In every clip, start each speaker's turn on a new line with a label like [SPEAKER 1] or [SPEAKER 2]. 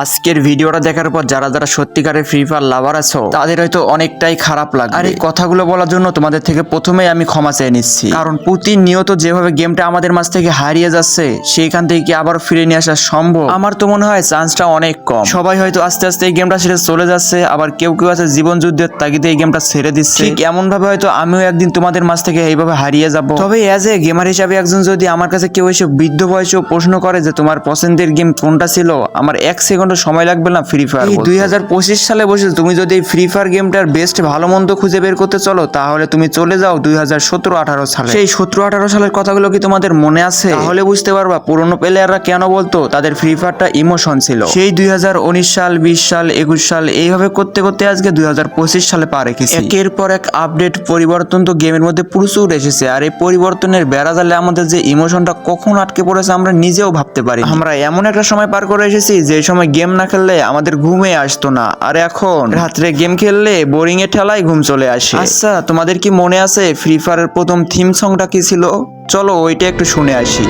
[SPEAKER 1] আজকের ভিডিওটা দেখার পর যারা যারা সত্যিকারের ফ্রি ফায়ার লাভার আছো তাদের হয়তো অনেকটাই খারাপ লাগবে। আর এই কথাগুলো বলার জন্য তোমাদের থেকে প্রথমেই আমি ক্ষমা চেয়ে নিচ্ছি। কারণ প্রতিনিয়ত যেভাবে গেমটা আমাদের মাঝ থেকে হারিয়ে যাচ্ছে সেইখান থেকে কি আবার ফিরে নিয়ে আসা সম্ভব? আমার তো মনে হয় চান্সটা অনেক কম। সবাই হয়তো আস্তে আস্তে এই গেমটা ছেড়ে চলে যাচ্ছে আবার কেউ কেউ আছে জীবন যুদ্ধের তাগিদে এই গেমটা ছেড়ে দিচ্ছে। ঠিক এমন ভাবে হয়তো আমিও একদিন তোমাদের মাঝ থেকে এইভাবে হারিয়ে যাব। তবে অ্যাজ এ গেমার হিসাবে একজন যদি আমার কাছে কেউ এসে বৃদ্ধ বয়সেও প্রশ্ন করে যে তোমার পছন্দের গেম কোনটা ছিল আমার এক সেকেন্ডও সময় লাগবে না ফ্রি ফায়ার দুই হাজার পঁচিশ সালে বসে তুমি যদি এই ফ্রি ফায়ার গেমটার বেস্ট ভালো মন্দ খুঁজে বের করতে চলো তাহলে তুমি চলে যাও দুই হাজার সতেরো আঠারো সালে। সেই সতেরো আঠারো সালের কথাগুলো কি তোমাদের মনে আছে? তাহলে বুঝতে পারবা পুরোনো প্লেয়াররা কেন বলতো তাদের ফ্রি ফায়ারটা ইমোশন ছিল। সেই দুই হাজার উনিশ সাল বিশ সাল একুশ সাল এইভাবে করতে করতে আজকে দুই হাজার পঁচিশ সালে পা রেখেছি একের পর এক আপডেট পরিবর্তন তো গেমের মধ্যে প্রচুর এসেছে আর এই পরিবর্তনের বেড়া জালে আমাদের যে ইমোশনটা কখন আটকে পড়েছে আমরা নিজেও ভাবতে পারি আমরা এমন একটা সময় পার করে এসেছি যে সময় গেম না খেললে আমাদের ঘুমে আসতো না। আর এখন রাত্রে গেম খেললে বোরিং এ ঠেলায় ঘুম চলে আসে। আচ্ছা তোমাদের কি মনে আছে ফ্রি ফায়ারের প্রথম থিম সংটা কি ছিল? চলো ওইটা একটু শুনে আসি।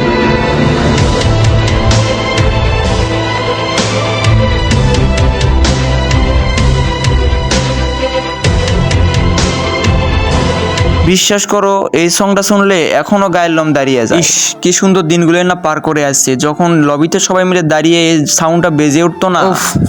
[SPEAKER 1] বিশ্বাস করো এই সংটা শুনলে এখনও গায়ের লম দাঁড়িয়ে যায়। ইস কি সুন্দর দিনগুলো না পার করে আসছে। যখন লবিতে সবাই মিলে দাঁড়িয়ে এই সাউন্ডটা বেজে উঠতো না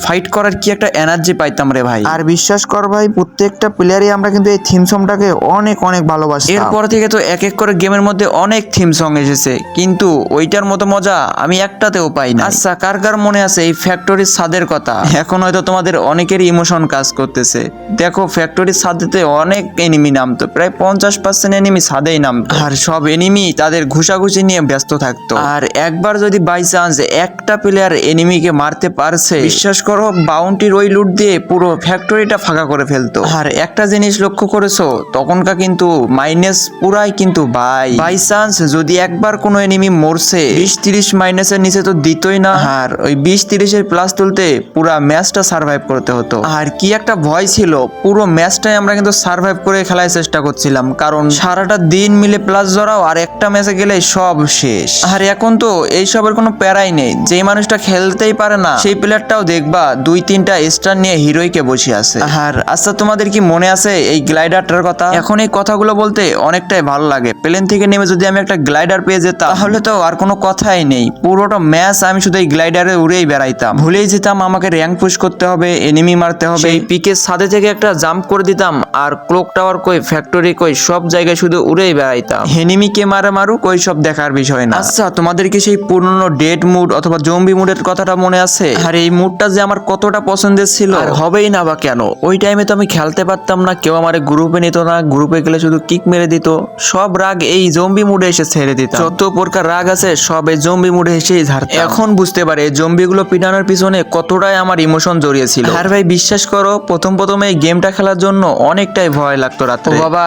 [SPEAKER 1] ফাইট করার কি একটা এনার্জি পাইতাম রে ভাই।
[SPEAKER 2] আর বিশ্বাস কর ভাই প্রত্যেকটা প্লেয়ারই আমরা কিন্তু এই থিম সংটাকে অনেক অনেক ভালোবাসি
[SPEAKER 1] এরপর থেকে তো এক এক করে গেমের মধ্যে অনেক থিম সং এসেছে কিন্তু ওইটার মতো মজা আমি একটাতেও পাই না আচ্ছা কার কার মনে আছে এই ফ্যাক্টরির স্বাদের কথা? এখন হয়তো তোমাদের অনেকেরই ইমোশন কাজ করতেছে। দেখো ফ্যাক্টরির স্বাদেতে অনেক এনিমি নামতো প্রায় পঞ্চাশ পার্সেন্ট এনিমি সাদেই নামতো। আর সব এনিমি তাদের ঘুষাঘুষি নিয়ে ব্যস্ত থাকতো। আর একবার যদি বাই চান্স একটা প্লেয়ার এনিমিকে মারতে পারছে বিশ্বাস করো বাউন্টির ওই লুট দিয়ে পুরো ফ্যাক্টরিটা ফাঁকা করে ফেলতো। আর একটা জিনিস লক্ষ্য করেছ তখনকার কিন্তু মাইনাস পুরাই কিন্তু বাই বাই চান্স যদি একবার কোনো এনিমি মরছে বিশ তিরিশ মাইনাসের নিচে তো দিতই না। আর ওই বিশ তিরিশের প্লাস তুলতে পুরা ম্যাচটা সার্ভাইভ করতে হতো। আর কি একটা ভয় ছিল পুরো ম্যাচটাই আমরা কিন্তু সার্ভাইভ করে খেলার চেষ্টা করছিলাম। কারণ সারাটা দিন মিলে প্লাস জড়াও আর একটা ম্যাচে গেলে সব শেষ। আর এখন তো এইসবের কোনো প্যারাই নেই। যে মানুষটা খেলতেই পারে না সেই প্লেয়ারটাও দেখবা দুই তিনটা স্টার নিয়ে হিরোইকে বসে আছে। আর আচ্ছা তোমাদের কি মনে আছে এই গ্লাইডারটার কথা? এখন এই কথাগুলো বলতে অনেকটাই ভালো লাগে। প্লেন থেকে নেমে যদি আমি একটা গ্লাইডার পেয়ে যেতাম তাহলে তো আর কোনো কথাই নেই। পুরোটা ম্যাচ আমি শুধু এই গ্লাইডারে উড়েই বেড়াইতাম। ভুলেই যেতাম আমাকে র্যাঙ্ক পুশ করতে হবে এনিমি মারতে হবে। এই পিকের সাথে থেকে একটা জাম্প করে দিতাম আর ক্লোক টাওয়ার কই ফ্যাক্টরি কই সব জায়গায় শুধু উড়েই বেড়াইতাম। হেনিমিকে মারে মারুক ওই সব দেখার বিষয় না। আচ্ছা তোমাদের কি সেই পুরনো ডেড মুড অথবা জম্বি মুডের কথাটা মনে আছে? আর এই মুডটা যে আমার কতটা পছন্দের ছিল। আর হবেই না বা কেন? ওই টাইমে তো আমি খেলতে পারতাম না কেউ আমার গ্রুপে নিত না গ্রুপে গেলে শুধু কিক মেরে দিত। সব রাগ এই জম্বি মুডে এসে ছেড়ে দিত যত প্রকার রাগ আছে সব এই জম্বি মুডে এসেই ঝাড়তাম। এখন বুঝতে পারে এই জম্বিগুলো পিটানোর পিছনে কতটাই আমার ইমোশন জড়িয়ে ছিল আর ভাই বিশ্বাস করো প্রথম প্রথম এই গেমটা খেলার জন্য অনেকটাই ভয় লাগতো রাত্রে। বাবা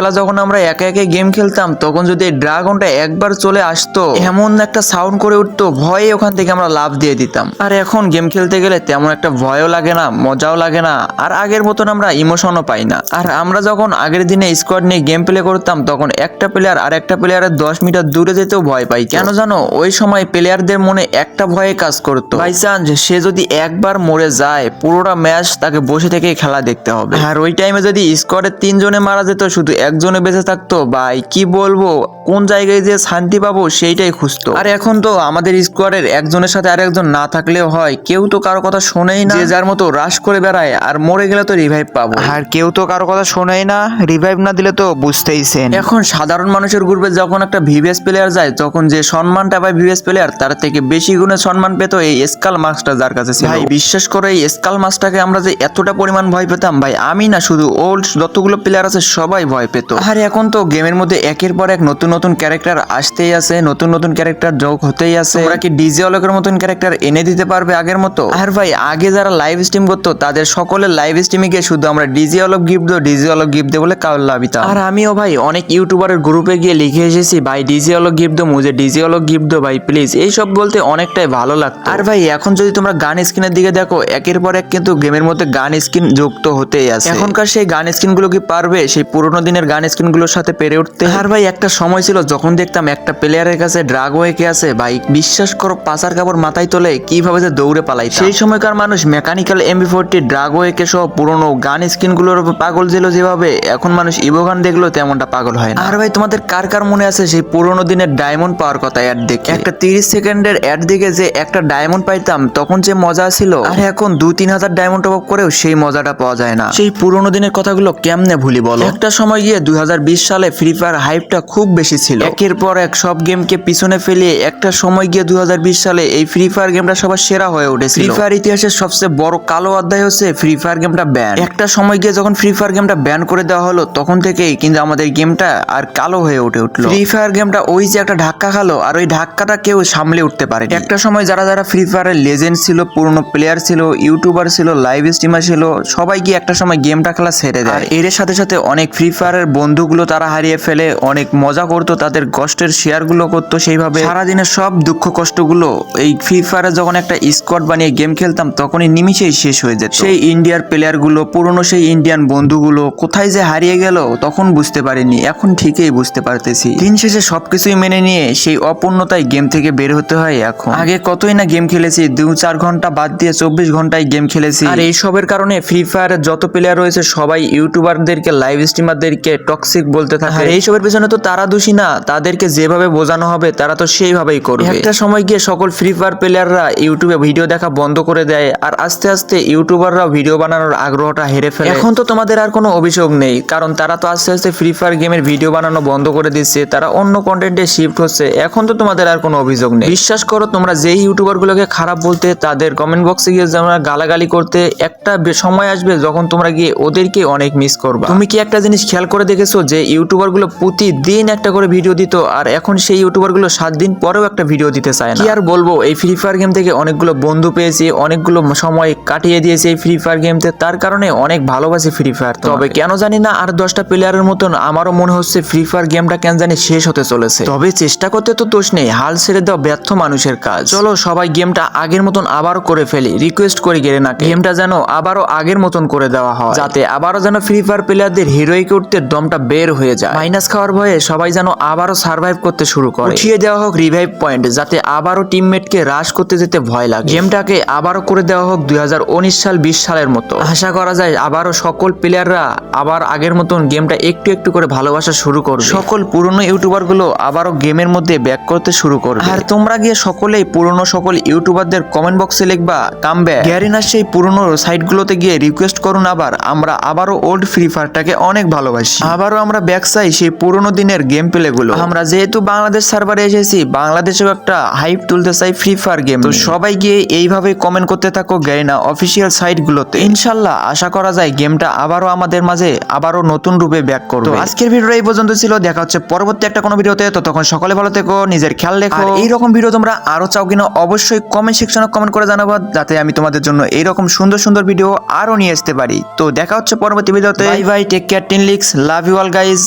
[SPEAKER 1] রাত্রেবেলা যখন আমরা একে একে গেম খেলতাম, তখন যদি ড্রাগনটা একবার চলে আসতো, এমন একটা সাউন্ড করে উঠতো, ভয়ে ওখান থেকে আমরা লাভ দিয়ে দিতাম। আর এখন গেম খেলতে গেলে তেমন একটা ভয়ও লাগে না, মজাও লাগে না, আর আগের মতন আমরা ইমোশনও পাই না। আর আমরা যখন আগের দিনে স্কোয়াড নিয়ে গেম প্লে করতাম, তখন একটা প্লেয়ার আর একটা প্লেয়ারের দশ মিটার দূরে যেতেও ভয় পাই। কেন জানো? ওই সময় প্লেয়ারদের মনে একটা ভয়ে কাজ করতো। বাই চান্স সে যদি একবার মরে যায়, পুরোটা ম্যাচ তাকে বসে থেকে খেলা দেখতে হবে। আর ওই টাইমে যদি স্কোয়াডের তিনজনে মারা যেত, শুধু একজনে বেঁচে থাকতো ভাই কি বলব? কোন জায়গায় যে শান্তি পাবো সেইটাই খুঁজতো। আর এখন তো আমাদের স্কোয়াডের একজনের সাথে আর একজন না থাকলেও হয়। কেউ তো কারও কথা শোনেই না। যে যার মতো রাশ করে বেড়ায় আর মরে গেলে তো রিভাইভ পাবো।
[SPEAKER 2] আর কেউ তো কারও কথা শোনেই না। রিভাইভ না দিলে তো বুঝতেইছেন
[SPEAKER 1] এখন সাধারণ মানুষের গ্রুপে যখন একটা ভিভিএস প্লেয়ার যায় তখন যে সম্মানটা পায় ভিভিএস প্লেয়ার তার থেকে বেশি গুণে সম্মান পেত এই স্কাল মাস্কটা যার কাছে ছিল। ভাই বিশ্বাস করে এই স্কাল মাস্কটাকে আমরা যে এতটা পরিমাণ ভয় পেতাম ভাই আমি না শুধু ওল্ড যতগুলো প্লেয়ার আছে সবাই ভয় পেত। আর এখন তো গেমের মধ্যে একের পর এক নতুন নতুন ক্যারেক্টার আসতেই আছে নতুন নতুন ক্যারেক্টার যোগ হতেই আছে। ওরা কি ডিজে অলোকের মতন ক্যারেক্টার এনে দিতে পারবে আগের মতো? আর ভাই আগে যারা লাইভ স্ট্রিম করতো তাদের সকলের লাইভ স্ট্রিমে গিয়ে শুধু আমরা ডিজে অলক গিফট দেবো ডিজে অলক গিফট দেবো বলে কাউল লাভিতাম আর আমিও ভাই অনেক ইউটিউবারের গ্রুপে গিয়ে লিখে এসেছি ভাই ডিজে অলক গিফট দো মুঝে ডিজে অলক গিফট দো ভাই প্লিজ এইসব বলতে অনেকটাই ভালো লাগতো। আর ভাই এখন যদি তোমরা গান স্ক্রিনের দিকে দেখো একের পর এক কিন্তু গেমের মধ্যে গান স্ক্রিন যুক্ত হতেই আছে। এখনকার সেই গান স্ক্রিনগুলো কি পারবে? সেই পুরোনো দিনের গান স্ক্রিনগুলোর সাথে পেরে উঠতে আর ভাই একটা সময় ছিল যখন দেখতাম একটা প্লেয়ারের কাছে ড্রাগ হয়ে কে আছে। ভাই বিশ্বাস করো পাচার কাপড় মাথায় তোলে কীভাবে যে দৌড়ে পালাই সেই সময়কার মানুষ মেকানিক্যাল এমবি ফোরটি ড্রাগ ওয়েকে সহ পুরোনো গান স্ক্রিনগুলোর পাগল ছিল যেভাবে এখন মানুষ ইভো গান দেখল তেমনটা পাগল হয় না। আর ভাই তোমাদের কার কার মনে আছে সেই পুরনো দিনের ডায়মন্ড পাওয়ার কথা অ্যাড দেখে? একটা তিরিশ সেকেন্ডের অ্যাড দেখে যে একটা ডায়মন্ড পাইতাম তখন যে মজা ছিল। আর এখন দু তিন হাজার ডায়মন্ড টপ করেও সেই মজাটা পাওয়া যায় না। সেই পুরোনো দিনের কথাগুলো কেমনে ভুলি বলো? একটা সময় গিয়ে দুই সালে ফ্রি ফায়ার হাইপটা খুব বেশি ছিল। একের পর এক সব গেমকে পিছনে ফেলিয়ে একটা সময় গিয়ে দু হাজার বিশ সালে এই ফ্রি ফায়ার গেমটা সবার সেরা হয়ে উঠেছে ফ্রি ফায়ার ইতিহাসের সবচেয়ে বড় কালো অধ্যায় হচ্ছে ফ্রি ফায়ার গেমটা ব্যান একটা সময় গিয়ে যখন ফ্রি ফায়ার গেমটা ব্যান করে দেওয়া হলো তখন থেকেই কিন্তু আমাদের গেমটা আর কালো হয়ে উঠে উঠল। ফ্রি ফায়ার গেমটা ওই যে একটা ধাক্কা খালো আর ওই ধাক্কাটা কেউ সামলে উঠতে পারে একটা সময় যারা যারা ফ্রি ফায়ারের লেজেন্ড ছিল পুরনো প্লেয়ার ছিল ইউটিউবার ছিল লাইভ স্ট্রিমার ছিল সবাই গিয়ে একটা সময় গেমটা খেলা ছেড়ে দেয়। এর সাথে সাথে অনেক ফ্রি ফায়ারের বন্ধুগুলো তারা হারিয়ে ফেলে, অনেক মজা করতো, তাদের কষ্টের শেয়ারগুলো করতো সেইভাবে। সারাদিনের সব দুঃখ কষ্টগুলো এই ফ্রি ফায়ারে যখন একটা স্কোয়াড বানিয়ে গেম খেলতাম, তখনই নিমিশেই শেষ হয়ে যেত। সেই ইন্ডিয়ার প্লেয়ারগুলো, পুরনো সেই ইন্ডিয়ান বন্ধুগুলো কোথায় যে হারিয়ে গেল, তখন বুঝতে পারিনি। এখন ঠিকই বুঝতে পারতেছি। দিন শেষে সবকিছুই মেনে নিয়ে সেই অপূর্ণতায় গেম থেকে বের হতে হয় এখন। আগে কতই না গেম খেলেছি দু চার ঘণ্টা বাদ দিয়ে চব্বিশ ঘন্টায় গেম খেলেছি। আর এই সবের কারণে ফ্রি ফায়ারের যত প্লেয়ার রয়েছে, সবাই ইউটিউবারদেরকে লাইভ স্ট্রিমারদেরকে টক্সিক বলতে থাকে। আর এইসবের পেছনে তো তারা দোষী না তাদেরকে যেভাবে বোঝানো হবে তারা তো সেইভাবেই করবে। একটা সময় গিয়ে সকল ফ্রি ফায়ার প্লেয়াররা ইউটিউবে ভিডিও দেখা বন্ধ করে দেয় আর আস্তে আস্তে ইউটিউবাররাও ভিডিও বানানোর আগ্রহটা হেরে ফেলে। এখন তো তোমাদের আর কোনো অভিযোগ নেই কারণ তারা তো আস্তে আস্তে ফ্রি ফায়ার গেমের ভিডিও বানানো বন্ধ করে দিচ্ছে তারা অন্য কন্টেন্টে শিফট হচ্ছে এখন তো তোমাদের আর কোনো অভিযোগ নেই। বিশ্বাস করো তোমরা যেই ইউটিউবার গুলোকে খারাপ বলতে তাদের কমেন্ট বক্সে গিয়ে তোমরা গালাগালি করতে একটা সময় আসবে যখন তোমরা গিয়ে ওদেরকে অনেক মিস করবা। তুমি কি একটা জিনিস খেয়াল করে দেখেছ যে ইউটিউবারগুলো প্রতিদিন একটা করে ভিডিও দিত, আর এখন সেই ইউটিউবারগুলো সাত দিন পরেও একটা ভিডিও দিতে চায় কি আর বলব, এই ফ্রি ফায়ার গেম থেকে অনেকগুলো বন্ধু পেয়েছি, অনেকগুলো সময় কাটিয়ে দিয়েছি এই ফ্রি ফায়ার গেমতে তার কারণে অনেক ভালোবাসি ফ্রি ফায়ার তবে কেন জানি না, আর দশটা প্লেয়ারের মতন আমারও মনে হচ্ছে ফ্রি ফায়ার গেমটা কেন জানি শেষ হতে চলেছে। তবে চেষ্টা করতে তো দোষ নেই, হাল ছেড়ে দেওয়া ব্যর্থ মানুষের কাজ। চলো সবাই গেমটা আগের মতন আবারও করে ফেলি রিকোয়েস্ট করি গেলে না গেমটা যেন আবারও আগের মতন করে দেওয়া হয়, যাতে আবারও যেন ফ্রি ফায়ার প্লেয়ারদের হিরোইক উঠতে দমটা বের হয়ে যায়। মাইনাস খাওয়ার ভয়ে সবাই যেন আবারও সার্ভাইভ করতে শুরু করে। উঠিয়ে দেওয়া হোক রিভাইভ পয়েন্ট যাতে আবারও টিমমেটকে হ্রাস করতে যেতে ভয় লাগে। গেমটাকে আবারও করে দেওয়া হোক দু হাজার উনিশ সাল বিশ সালের মতো। আশা করা যায় আবারও সকল প্লেয়াররা আবার আগের মতন গেমটা একটু একটু করে ভালোবাসা শুরু করবে। সকল পুরনো ইউটিউবারগুলো আবারও গেমের মধ্যে ব্যাক করতে শুরু করবে। আর তোমরা গিয়ে সকলেই পুরনো সকল ইউটিউবারদের কমেন্ট বক্সে লিখবা কাম ব্যাক গ্যারিনার সেই পুরনো সাইটগুলোতে গিয়ে রিকোয়েস্ট করুন আবার। আমরা আবারও ওল্ড ফ্রি ফায়ারটাকে অনেক ভালোবাসি। আবারও আমরা ব্যাক চাই সেই পুরনো দিনের গেম প্লে গুলো। আমরা যেহেতু বাংলাদেশ সার্ভারে এসেছি বাংলাদেশেও একটা হাইপ তুলতে চাই ফ্রি ফায়ার গেম তো সবাই গিয়ে এইভাবে কমেন্ট করতে থাকো গ্যারিনা অফিসিয়াল সাইট গুলোতে। ইনশাল্লাহ আশা করা যায় গেমটা আবারও আমাদের মাঝে আবারও নতুন রূপে ব্যাক করবে। তো আজকের ভিডিও এই পর্যন্ত ছিল দেখা হচ্ছে পরবর্তী একটা কোনো ভিডিওতে তো তখন সকলে ভালো থেকো নিজের খেয়াল রেখো। এইরকম ভিডিও তোমরা আরও চাও কিনা অবশ্যই কমেন্ট সেকশনে কমেন্ট করে জানাব যাতে আমি তোমাদের জন্য এইরকম সুন্দর সুন্দর ভিডিও আরও নিয়ে আসতে পারি। তো দেখা হচ্ছে পরবর্তী ভিডিওতে বাই বাই টেক কেয়ার টিন leaks love you all guys